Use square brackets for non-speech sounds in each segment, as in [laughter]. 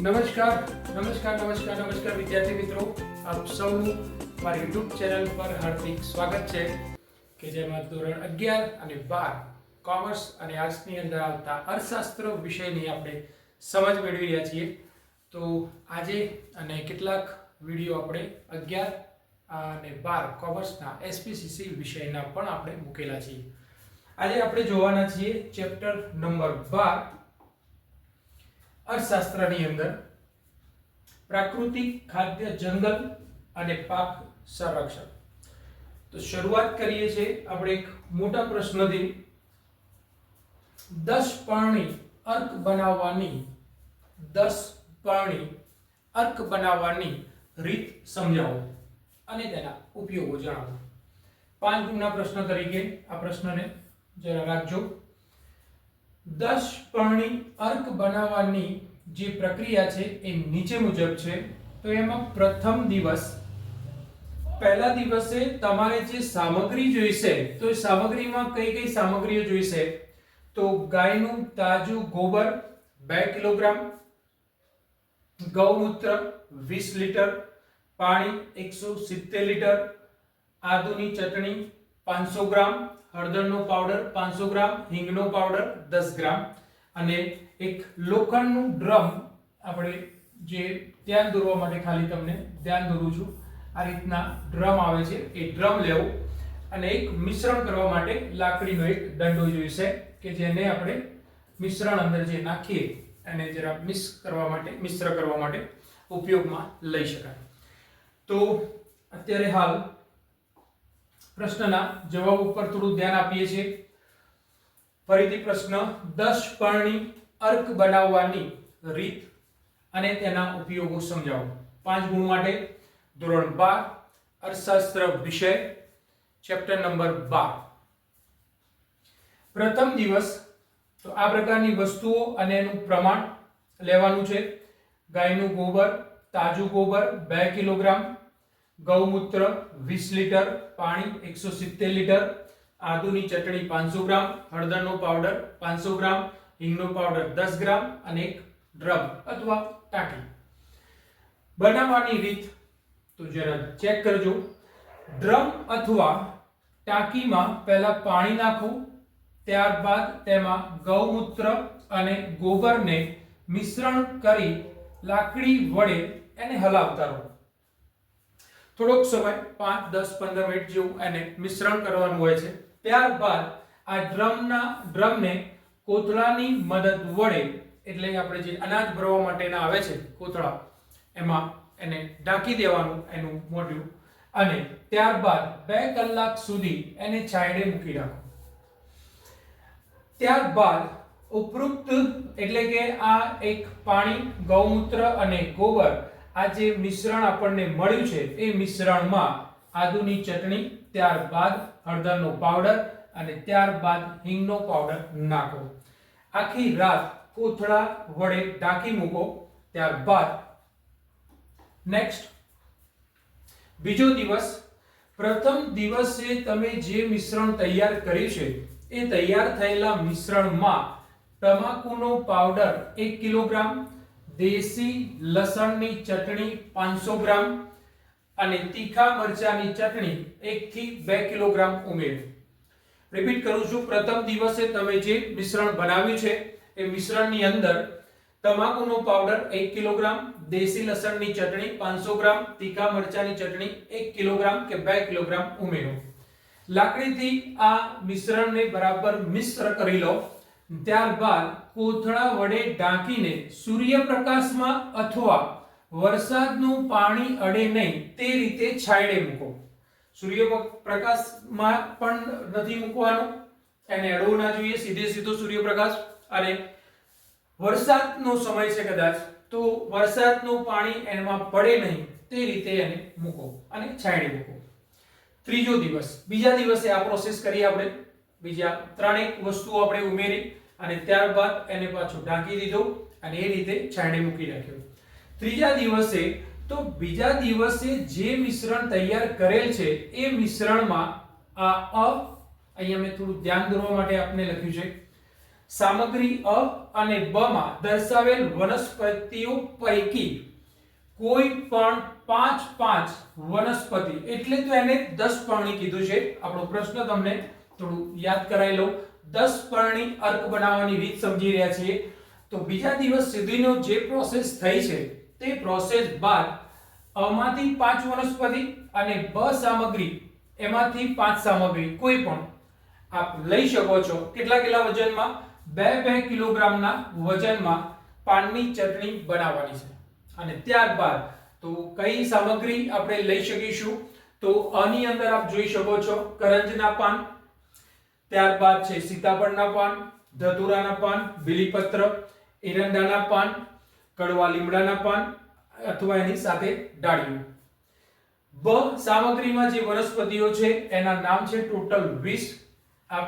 નમસ્કાર નમસ્કાર નમસ્કાર નમસ્કાર વિદ્યાર્થી મિત્રો. આપ સૌનું મારી યુટ્યુબ ચેનલ પર હાર્દિક સ્વાગત છે. કે જેમાં ધોરણ અગિયાર અને બાર કોમર્સ અને આર્ટ્સની અંદર આવતા અર્થશાસ્ત્ર વિષયની આપણે સમજ મેળવી રહ્યા છીએ. તો આજે અને કેટલાક વીડિયો આપણે અગિયાર અને બાર કોમર્સના એસપીસીસી વિષયના પણ આપણે મૂકેલા છીએ. આજે આપણે જોવાના છીએ ચેપ્ટર નંબર બાર અર્થશાસ્ત્રની અંદર પ્રાકૃતિક ખાદ્ય જંગલ અને પાક સંરક્ષણ. તો શરૂઆત કરીએ છીએ આપણે એક મોટા પ્રશ્નથી. દસ પાણી અર્ક બનાવવાની, દસ પાણી અર્ક બનાવવાની રીત સમજાવો અને તેના ઉપયોગો જણાવો. પાંચ ગુણના પ્રશ્ન તરીકે આ પ્રશ્નને જરા રાખજો. દસ પરણી અર્ક બનાવવાની જે પ્રક્રિયા છે એ નીચે મુજબ છે. તો એમાં પ્રથમ દિવસ, પહેલા દિવસે તમારે જે સામગ્રી જોઈશે, તો એ સામગ્રીમાં કઈ કઈ સામગ્રીઓ જોઈશે? તો ગાયનું તાજું ગોબર બે કિલોગ્રામ, ગૌમૂત્ર વીસ લીટર, પાણી એકસો સિત્તેર લીટર, આદુની ચટણી પાંચસો ગ્રામ હળદરનો પાવડર પાંચસો ગ્રામ, હિંગનો પાવડર દસ ગ્રામ અને એક લોખંડનું ડ્રમ આપણે જે ધ્યાન દોરવા માટે ખાલી તમને ધ્યાન દોરું છું, આ રીતના ડ્રમ આવે છે, એ ડ્રમ લેવું અને એક મિશ્રણ કરવા માટે લાકડીનો એક દંડો જોઈશે કે જેને આપણે મિશ્રણ અંદર જે નાખીએ અને જરા મિક્સ કરવા માટે, મિશ્ર કરવા માટે ઉપયોગમાં લઈ શકાય. તો અત્યારે હાલ પ્રશ્નના જવાબ ઉપર થોડું ધ્યાન આપીએ છીએ. ફરીથી પ્રશ્ન, દસ પરણી અર્ક બનાવવાની રીત અને તેના ઉપયોગો સમજાવો. પાંચ ગુણ માટે, ધોરણ બાર, અર્થશાસ્ત્ર વિષય, ચેપ્ટર નંબર બાર. પ્રથમ દિવસ, તો આ પ્રકારની વસ્તુઓ અને એનું પ્રમાણ લેવાનું છે. ગાયનું ગોબર, તાજું ગોબર, બે કિલોગ્રામ ગૌમૂત્ર વીસ લીટર, પાણી એકસો સિત્તેર લીટર, આદુની ચટણી પાંચસો ગ્રામ, હળદરનો પાવડર પાંચસો ગ્રામ, હિંગનો પાવડર દસ ગ્રામ અને એક ડ્રમ અથવા ટાંકી. બનાવવાની રીત તો જરા ચેક કરજો. ડ્રમ અથવા ટાંકીમાં પહેલા પાણી નાખો, ત્યારબાદ તેમાં ગૌમૂત્ર અને ગોબરને મિશ્રણ કરી લાકડી વડે એને હલાવતા રહો. થોડોક સમય, પાંચ, દસ, પંદર મિનિટ જેવું એને મિશ્રણ કરવાનું હોય છે. ત્યારબાદ આ ડ્રમના, ડ્રમને કોથળાની મદદ વડે, એટલે આપણે જે અનાજ ભરવા માટેના આવે છે કોથળા, એમાં એને ઢાંકી દેવાનું એનું મોઢું. અને ત્યારબાદ બે કલાક સુધી એને છાંયડે મૂકી રાખો ત્યારબાદ ઉપરોક્ત, એટલે કે આ એક પાણી, ગૌમૂત્ર અને ગોબર આ જે મિશ્રણ આપણને મળ્યું છે, એ મિશ્રણમાં આદુની ચટણી, ત્યારબાદ હળદરનો પાવડર અને ત્યારબાદ હિંગનો પાવડર નાખો. આખી રાત કોથળા વડે ઢાંકી મૂકો, ત્યારબાદ નેક્સ્ટ બીજો દિવસ, પ્રથમ દિવસે તમે જે મિશ્રણ તૈયાર કર્યું છે, એ તૈયાર થયેલા મિશ્રણમાં તમાકુનો પાવડર એક કિલોગ્રામ દેશી લસણની ચટણી પાંચસો ગ્રામ અને તીખા મરચાની ચટણી એકથી બે કિલોગ્રામ ઉમેરો. રિપીટ કરું છું, પ્રથમ દિવસે તમે જે મિશ્રણ બનાવ્યું છે, એ મિશ્રણની અંદર તમાકુનો પાવડર એક કિલોગ્રામ, દેશી લસણની ચટણી પાંચસો ગ્રામ, તીખા મરચાની ચટણી એક કિલોગ્રામ કે બે કિલોગ્રામ ઉમેરો. લાકડીથી આ મિશ્રણને બરાબર મિશ્ર કરી લો. ત્યારબાદ કોથળા વડે ઢાંકીને સૂર્યપ્રકાશમાં અથવા વરસાદનું પાણી અડે નહીં તે રીતે છાંયડે મૂકો. સૂર્યપ્રકાશમાં પણ નથી મૂકવાનો. એને અડવો ના જોઈએ, સીધે સીધો સૂર્યપ્રકાશ. અને વરસાદનો સમય છે કદાચ, તો વરસાદનું પાણી એમાં પડે નહીં તે રીતે એને મૂકો અને છાંયડે મૂકો. ત્રીજો દિવસ. બીજા દિવસે આ પ્રોસેસ કરી આપણે. બીજા ત્રણેક વસ્તુઓ આપણે ઉમેરી અને ત્યારબાદ એને પાછું ઢાંકી દીધો અને એ રીતે છાણી મૂકી રાખ્યો. ત્રીજા દિવસે તો બીજા દિવસે જે મિશ્રણ તૈયાર કરેલ છે, એ મિશ્રણમાં આ અ, અહીંયા મેં થોડું ધ્યાન દોરવા માટે આપને લખ્યું છે. સામગ્રી અ અને બ માં દર્શાવેલ વનસ્પતિઓ પૈકી કોઈ પણ પાંચ પાંચ વનસ્પતિ, એટલે તો એને દસ પર્ણી કીધું છે. આપણો પ્રશ્ન તમને થોડું યાદ કરાવી લઉં. દસ પર્ણી અર્ક બનાવવાની રીત સમજી રહ્યા છીએ. તો બીજા દિવસ સુધીનો જે પ્રોસેસ થઈ છે, તે પ્રોસેસ બાદ અમાંથી પાંચ વનસ્પતિ અને બ સામગ્રી, એમાંથી પાંચ સામગ્રી, કોઈ પણ. આપ લઈ શકો છો. કેટલા કેટલા વજનમાં? બે બે કિલોગ્રામના વજનમાં પાનની ચટણી બનાવવાની છે. અને ત્યારબાદ તો કઈ સામગ્રી આપણે લઈ શકીશું? તો આની અંદર આપ જોઈ શકો છો કરંજના પાન ત્યારબાદ છે સીતાફળના પાન, ધતુરાના પાન, બીલીપત્ર, એરંડાના પાન, કડવા લીમડાના પાન અથવા એની સાથે ડાળીઓ. બ સામગ્રીમાં જે વનસ્પતિઓ છે એના નામ છે ટોટલ 20 આ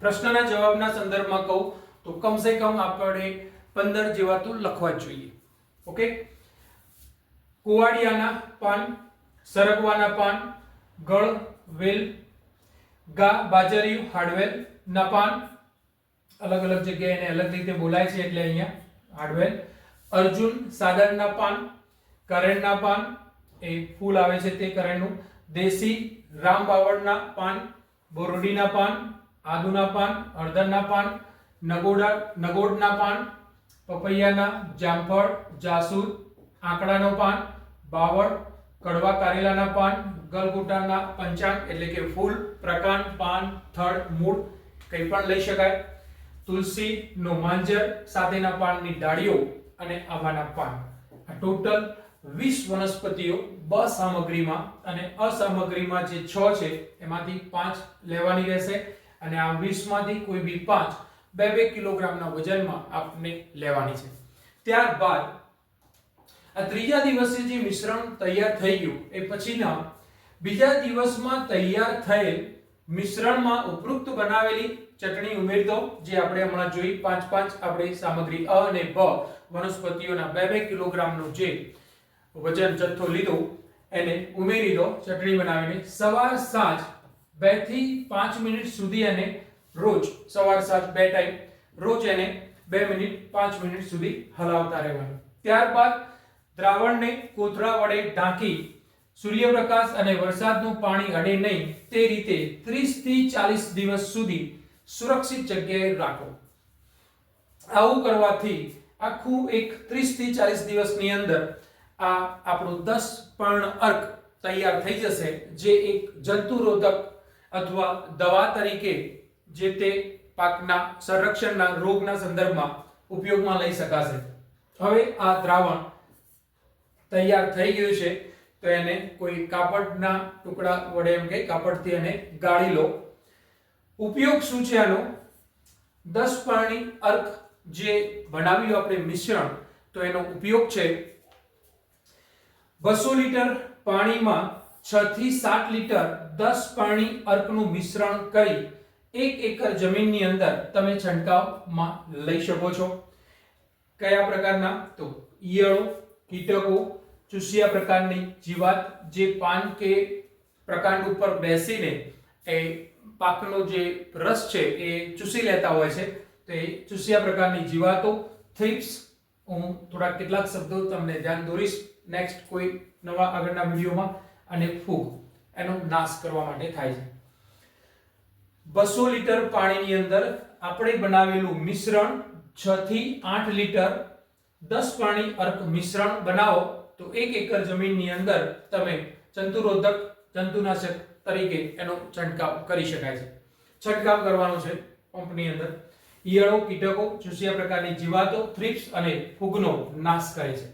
પ્રશ્નના જવાબના સંદર્ભમાં કહું તો કમસે કમ આપણે 15 જેવા તો લખવા જ જોઈએ. ઓકે? કુવાડિયાના પાન, સરગવાના પાન, ગળ, વેલ ગા બાજરિયું હાર્ડવેલ નપાન પાન અલગ અલગ જગ્યાએ એને અલગ રીતે બોલાય છે એટલે અહીંયા હાર્ડવેલ અર્જુન સાદરના પાન કરેણના પાન એ ફૂલ આવે છે તે કરેણનું. દેશી, રામ બાવળના પાન બોરડીના પાન આદુના પાન હળદરના પાન નગોડા નગોડના પાન પપૈયાના જામફળ, જાસૂદ, આંકડાનો પાન, બાવળ કડવા કારેલાના પાન, ગલગોટાના પંચાંગ એટલે કે ફૂલ, પ્રકાંડ પાન, થડ, મૂળ કંઈ પણ લઈ શકાય. તુલસી નો માંજર સાથેના પાનની ડાળીઓ અને આવાના પાન. આ ટોટલ વીસ વનસ્પતિઓ બ સામગ્રીમાં અને અસામગ્રીમાં જે છ છે, એમાંથી પાંચ લેવાની રહેશે અને આ વીસમાંથી કોઈ બી પાંચ બે બે કિલોગ્રામના વજનમાં આપને લેવાની છે. ત્યારબાદ આ ત્રીજા દિવસે જે મિશ્રણ તૈયાર થઈ ગયું, એ પછીના બીજા દિવસમાં તૈયાર થયેલ મિશ્રણમાં ઉપરોક્ત બનાવેલી ચટણી ઉમેરી દો જે આપણે હમણાં જોઈ, પાંચ પાંચ આપણે સામગ્રી અ અને બ વનસ્પતિઓના બે બે કિલોગ્રામનો જે વજન જથ્થો લીધો, એને ઉમેરી દો, ચટણી બનાવીને. સવાર સાંજ બેથી પાંચ મિનિટ સુધી એને રોજ, સવાર સાંજ બે ટાઈમ, રોજ એને બે મિનિટ પાંચ મિનિટ સુધી હલાવતા રહેવાનું. ત્યારબાદ દ્રાવણને કોથળા વડે ઢાંકી સૂર્યપ્રકાશ અને વરસાદનું પાણી અડે નહીં તે રીતે 30 થી 40 દિવસ સુધી સુરક્ષિત જગ્યાએ રાખો. આવું કરવાથી આખું એક 30 થી 40 દિવસની અંદર આ આપણું 10 પર્ણ અર્ક તૈયાર થઈ જશે, જે એક જંતુરોધક અથવા દવા તરીકે જે તે પાકના સંરક્ષણના રોગના સંદર્ભમાં ઉપયોગમાં લઈ શકાશે. હવે આ દ્રાવણ તૈયાર થઈ ગયું છે, તો એને કોઈ કાપડના ટુકડા વડે એમ કે કાપડથી એને ગાળી લો. ઉપયોગ શું છે આનો? દસ પાણી અર્ક જે બનાવ્યું આપણે મિશ્રણ, તો એનો ઉપયોગ છે બસો લીટર પાણીમાં છ થી સાત લીટર દસ પાણી અર્કનું મિશ્રણ કરી એક એકર જમીનની અંદર તમે છંટકાવમાં લઈ શકો છો. કયા પ્રકારના? તો ઈયળો કીટકો ચૂસિયા પ્રકારની જીવાત જે પાન કે પ્રકાંડ ઉપર બેસીને એ પાકનો જે રસ છે એ ચૂસી લેતા હોય છે તો એ ચૂસિયા પ્રકારની જીવાતો થ્રિપ્સ હું થોડા કેટલાક શબ્દો તમને ધ્યાન દોરીશ નેક્સ્ટ કોઈ નવા આગળના વિડીયોમાં અને ફૂગ એનો નાશ કરવા માટે થાય છે બસો લીટર પાણીની અંદર આપણે બનાવેલું મિશ્રણ છ થી આઠ લીટર દસ પાણી અર્ક મિશ્રણ બનાવો, તો એક એકર જમીનની અંદર તમે જંતુરોધક જંતુનાશક તરીકે એનો છંટકાવ કરી શકાય છે. છંટકાવ કરવાનો છે પંપની અંદર. ઈયળો, કીટકો ચૂસિયા પ્રકારની જીવાતો, થ્રિપ્સ અને ફૂગનો નાશ કરે છે.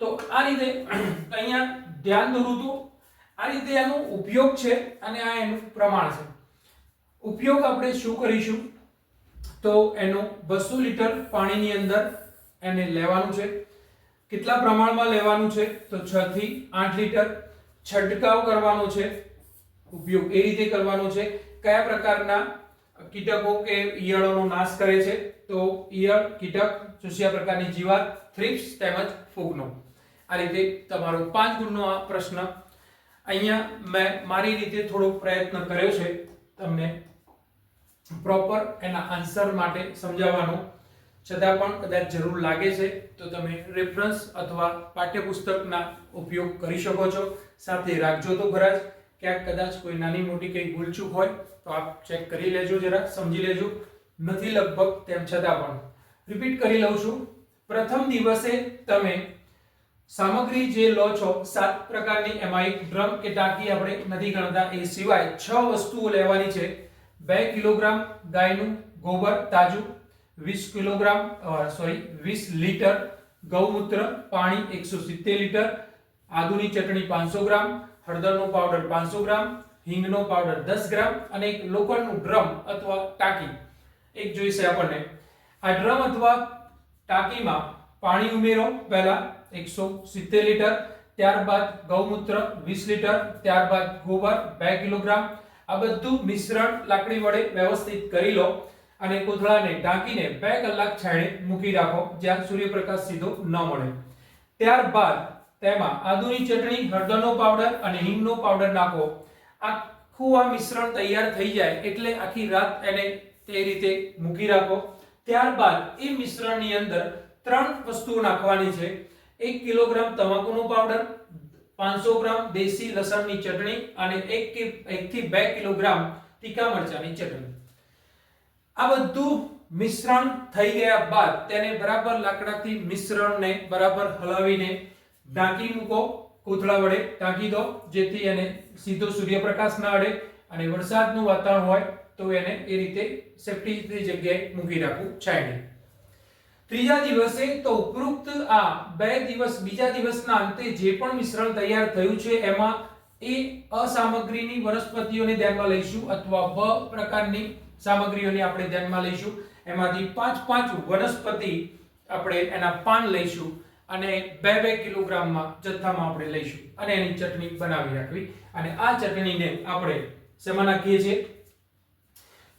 તો આ રીતે [clears throat] અહીંયા ધ્યાન દોરું તો આ રીતે એનો ઉપયોગ છે અને આ એનું પ્રમાણ છે. ઉપયોગ આપણે શું કરીશું? તો એનો બસો લીટર પાણીની અંદર એને લેવાનું છે. કેટલા પ્રમાણમાં લેવાનું છે? તો 6 થી 8 લિટર છંટકાવ કરવાનો છે. ઉપયોગ એ રીતે કરવાનો છે. કયા પ્રકારના કીટકો કે ઈયળોનો નાશ કરે છે? તો ઈયળ, કીટક, ચૂસિયા પ્રકારની જીવાત, થ્રિપ્સ તેમજ ફૂગનો. આ રીતે તમારો પાંચ ગુણનો આ પ્રશ્ન. અહીંયા મેં મારી રીતે થોડો પ્રયત્ન કર્યો છે. તમને પ્રોપર એના આન્સર માટે સમજાવવાનો છતાં પણ કદાચ જરૂર લાગે છે, તો તમે રેફરન્સ અથવા પાઠ્યપુસ્તકના ઉપયોગ કરી શકો છો. સાથે રાખજો તો ખરા જ, ક્યાંક કદાચ કોઈ નાની મોટી કંઈ ભૂલચૂક હોય, તો આપ ચેક કરી લેજો જરા, સમજી લેજો. નથી લગભગ તેમ છતાં પણ. રિપીટ કરી લઉં છું. પ્રથમ દિવસે તમે સામગ્રી જે લો છો, સાત પ્રકારની એમાં એક ડ્રમ કે ટાંકી આપણે નથી ગણતા, એ સિવાય છ વસ્તુઓ લેવાની છે. બે કિલોગ્રામ ગાયનું ગોબર, તાજું વીસ કિલોગ્રામ સોરી વીસ લીટર ગૌમૂત્ર, પાણી એકસો સિત્તેર લીટર, આદુની ચટણી પાંચસો ગ્રામ, હળદરનો પાવડર પાંચસો ગ્રામ, હિંગનો પાવડર દસ ગ્રામ અને એક લોખંડનું ડ્રમ અથવા ટાંકી. એક જોઈશે આપણને. આ ડ્રમ અથવા ટાંકીમાં પાણી ઉમેરો પહેલા એકસો સિત્તેર લીટર, ત્યારબાદ ગૌમૂત્ર વીસ લીટર, ત્યારબાદ ગોબર બે કિલોગ્રામ. આ બધું મિશ્રણ લાકડી વડે વ્યવસ્થિત કરી લો. અને કોથળાને ઢાંકીને બે કલાક છાંયડે મૂકી રાખો, જ્યાં સૂર્યપ્રકાશ સીધો ન મળે. ત્યારબાદ તેમાં આદુની ચટણી, હળદરનો પાવડર અને હિંગનો પાવડર નાખો. આખું આ મિશ્રણ તૈયાર થઈ જાય એટલે આખી રાત એને તે રીતે મૂકી રાખો. ત્યારબાદ એ મિશ્રણની અંદર ત્રણ વસ્તુઓ નાખવાની છે. એક કિલોગ્રામ તમાકુનો પાવડર, પાંચસો ગ્રામ દેશી લસણની ચટણી અને એક કે, એકથી બે કિલોગ્રામ તીખા મરચાની ચટણી. આ બધું મિશ્રણ થઈ ગયા બાદ તેને બરાબર લાકડાથી મિશ્રણને બરાબર હલાવીને ઢાંકી મૂકો, કોથળા વડે ઢાંકી દો, જેથી એને સીધો સૂર્યપ્રકાશ ના અડે અને વરસાદનું વાતાવરણ હોય તો એને એ રીતે સેફ્ટી જગ્યાએ મૂકી રાખવું છાંયડે. ત્રીજા દિવસે તો ઉપરોક્ત આ બે દિવસ, બીજા દિવસના અંતે જે પણ મિશ્રણ તૈયાર થયું છે એમાં એ અસામગ્રીની વનસ્પતિઓને ધ્યાનમાં લઈશું અથવા બ પ્રકારની સામગ્રીઓને આપણે ધ્યાનમાં લઈશું. એમાંથી પાંચ પાંચ વનસ્પતિ આપણે એના પાન લઈશું અને બે બે કિલોગ્રામમાં જથ્થામાં આપણે લઈશું. અને એની ચટણી બનાવી રાખવી. અને આ ચટણીને આપણે શેમાં નાખીએ છીએ?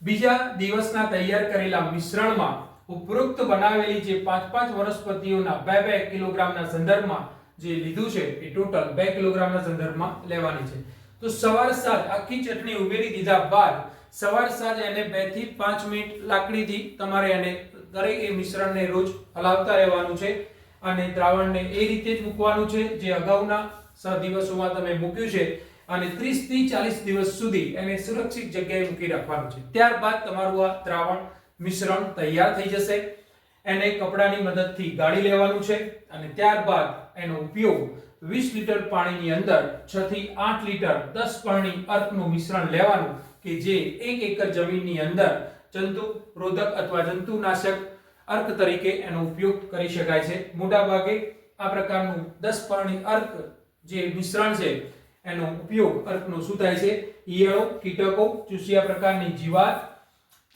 બીજા દિવસના તૈયાર કરેલા મિશ્રણમાં ઉપરોક્ત બનાવેલી જે પાંચ પાંચ વનસ્પતિઓના બે બે કિલોગ્રામના સંદર્ભમાં જે લીધું છે, એ ટોટલ બે કિલોગ્રામના સંદર્ભમાં લેવાની છે. તો સવાર સાંજ આખી ચટણી ઉમેરી દીધા બાદ સવાર સાંજ એને બેથી પાંચ મિનિટ લાકડીથી તમારે એને દરેક એ મિશ્રણને રોજ હલાવતા રહેવાનું છે અને દ્રાવણને એ રીતે જ મૂકવાનું છે જે અગાઉના દિવસોમાં તમે મૂક્યું છે અને 30 થી 40 દિવસ સુધી એને સુરક્ષિત જગ્યાએ મૂકી રાખવાનું છે. ત્યારબાદ તમારું આ દ્રાવણ મિશ્રણ તૈયાર થઈ જશે. એને કપડાની મદદથી ગાળી લેવાનું છે અને ત્યારબાદ એનો ઉપયોગ 20 લીટર પાણીની અંદર 6 થી 8 લીટર 10 પાણી અર્કનું મિશ્રણ લેવાનું કે જે એક એકર જમીનની અંદર જંતુ, રોધક અથવા જંતુનાશક અર્ક તરીકે એનો ઉપયોગ કરી શકાય છે. મોટા ભાગે આ પ્રકારનું 10 પાણી અર્ક જે મિશ્રણ છે, એનો ઉપયોગ અર્કનો શું થાય છે? ઈયળો, કીટકો, ચૂસિયા પ્રકારની જીવાત,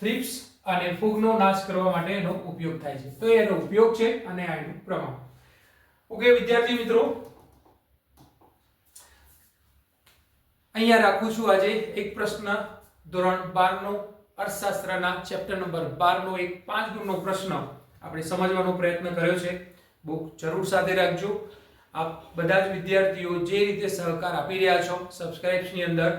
થ્રિપ્સ અને ફૂગનો નાશ કરવા માટે એનો ઉપયોગ થાય છે. તો એનો ઉપયોગ છે અને આ એનું પ્રમાણ. ઓકે, વિદ્યાર્થી મિત્રો, અહીંયા રાખું છું આજે એક પ્રશ્ન ધોરણ 12 નો અર્થશાસ્ત્રના ચેપ્ટર નંબર 12 નો એક પાંચ ગુણનો પ્રશ્ન આપણે સમજવાનો પ્રયત્ન કર્યો છે. બુક જરૂર સાથે રાખજો. આપ બધા જ વિદ્યાર્થીઓ જે રીતે સહકાર આપી રહ્યા છો સબસ્ક્રાઇબ્સની અંદર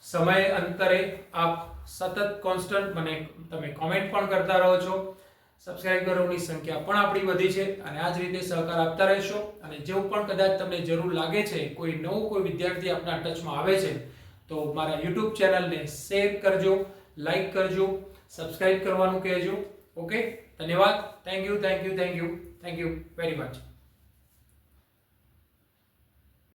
સમય અંતરે આપ સતત કોન્સ્ટન્ટ મને તમે કોમેન્ટ પણ કરતા રહો છો. સબસ્ક્રાઇબરોની સંખ્યા પણ આપણી વધી છે અને આ જ રીતે સહકાર આપતા રહેશો. અને જેવું પણ કદાચ તમને જરૂર લાગે છે, કોઈ નવો કોઈ વિદ્યાર્થી આપણા ટચમાં આવે છે તો મારા યુટ્યુબ ચેનલને શેર કરજો લાઈક કરજો સબસ્ક્રાઇબ કરવાનું કહેજો. ઓકે ધન્યવાદ. Thank you thank you thank you thank you very much